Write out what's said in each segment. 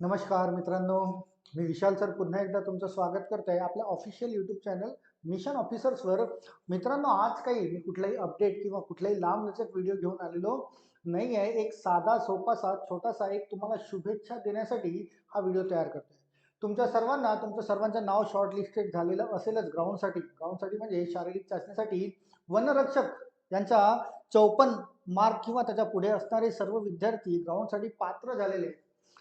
नमस्कार मित्रांनो मी विशाल सर पुन्हा एकदा तुमचं स्वागत करत आहे आपल्या ऑफिशियल यूट्यूब चॅनल मिशन ऑफिसर्सवर मित्रांनो आज काही मी कुठलाही अपडेट किंवा कुठलाही लांबलचक व्हिडिओ घेऊन आलेलो नाही आहे एक साधा सोपासा छोटासा एक तुम्हाला शुभेच्छा देण्यासाठी हा व्हिडिओ तयार करतोय. तुमच्या सर्वांना तुमच्या सर्वांचं नाव शॉर्टलिस्टेड झालेलं असेलच ग्राउंडसाठी ग्राउंडसाठी म्हणजे शारीरिक चाचणीसाठी वनरक्षक यांच्या चौपन्न मार्क किंवा त्याच्या पुढे असणारे सर्व विद्यार्थी ग्राउंडसाठी पात्र झालेले. आहेत.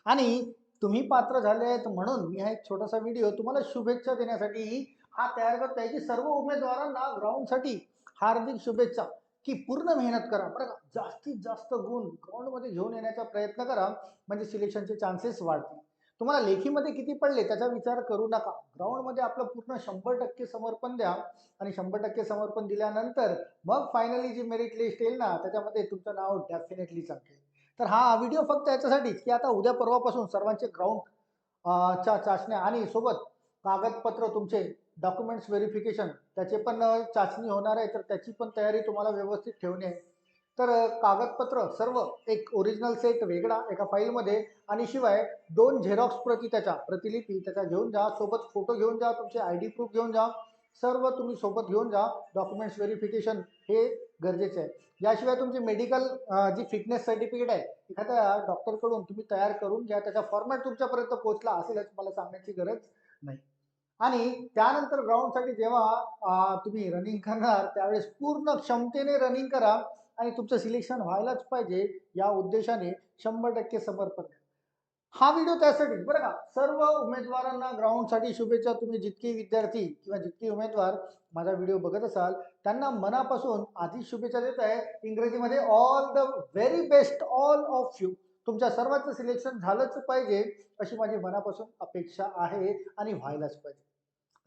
आणि तुम्ही पात्र झाले आहेत म्हणून मी हा एक छोटासा व्हिडिओ तुम्हाला शुभेच्छा देण्यासाठी हा तयार करत आहे की सर्व उमेदवारांना ग्राउंडसाठी हार्दिक शुभेच्छा. की पूर्ण मेहनत करा. बरं का? जास्तीत जास्त गुण ग्राउंडमध्ये घेऊन येण्याचा प्रयत्न करा. म्हणजे सिलेक्शनचे चान्सेस वाढतील. तुम्हाला लेखीमध्ये किती पडले त्याचा विचार करू नका. ग्राउंडमध्ये आपलं पूर्ण शंभर टक्के समर्पण द्या. आणि शंभर टक्के समर्पण दिल्यानंतर मग फायनली जी मेरिट लिस्ट येईल ना त्याच्यामध्ये तुमचं नाव डेफिनेटली चांगलं तर हा व्हिडिओ फक्त याच्यासाठीच की आता उद्या परवापासून सर्वांचे ग्राउंडच्या चाचण्या आणि सोबत कागदपत्र तुमचे डॉक्युमेंट्स व्हेरिफिकेशन त्याचे पण चाचणी होणार आहे तर त्याची पण तयारी तुम्हाला व्यवस्थित ठेवणे आहे. तर कागदपत्र सर्व एक ओरिजिनल सेट वेगळा एका फाईलमध्ये आणि शिवाय दोन झेरॉक्स प्रती त्याच्या प्रतिलिपी त्याच्या घेऊन जा सोबत फोटो घेऊन जा तुमचे आय डी प्रूफ घेऊन जा सर्व तुम्ही सोबत घेऊन जा. डॉक्युमेंट्स व्हेरिफिकेशन हे गरजेचे आहे. याशिवाय तुमची मेडिकल जी फिटनेस सर्टिफिकेट आहे एखाद्या डॉक्टरकडून तुम्ही तयार करून घ्या. त्याचा फॉर्मॅट तुमच्यापर्यंत पोहोचला असेल याची मला सांगण्याची गरज नाही. आणि त्यानंतर ग्राउंडसाठी जेव्हा तुम्ही रनिंग करणार त्यावेळेस पूर्ण क्षमतेने रनिंग करा आणि तुमचं सिलेक्शन व्हायलाच पाहिजे या उद्देशाने शंभर टक्के समर्पण करा. हा व्हिडिओ त्यासाठी. बरं का? सर्व उमेदवारांना ग्राउंडसाठी शुभेच्छा. तुम्ही जितके विद्यार्थी किंवा जितके उमेदवार माझा व्हिडिओ बघत असाल त्यांना मनापासून आधी शुभेच्छा देत आहे. इंग्रजीमध्ये all the very best all of you तुमच्या सर्वांचं सिलेक्शन झालंच पाहिजे अशी माझी मनापासून अपेक्षा आहे आणि व्हायलाच पाहिजे.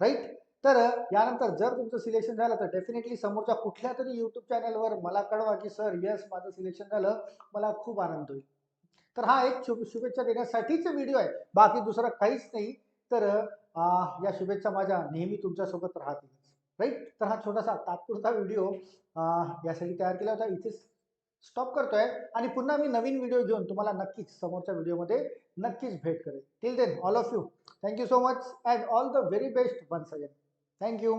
राईट तर यानंतर जर तुमचं सिलेक्शन झालं तर डेफिनेटली समोरच्या कुठल्या तरी यूट्यूब चॅनलवर मला कळवा की सर यस माझं सिलेक्शन झालं. मला खूप आनंद होईल. तर हा एक शुभ शुभेच्छा देण्यासाठीचा व्हिडिओ आहे. बाकी दुसरा काहीच नाही. तर या शुभेच्छा माझ्या नेहमी तुमच्यासोबत राहतील राईट तर हा छोटासा तात्पुरता व्हिडिओ यासाठी तयार केला होता. इथेच स्टॉप करतोय. आणि पुन्हा मी नवीन व्हिडिओ घेऊन तुम्हाला नक्कीच समोरच्या व्हिडिओमध्ये नक्कीच भेट करेल till then all of you thank you so much and all the very best once again thank you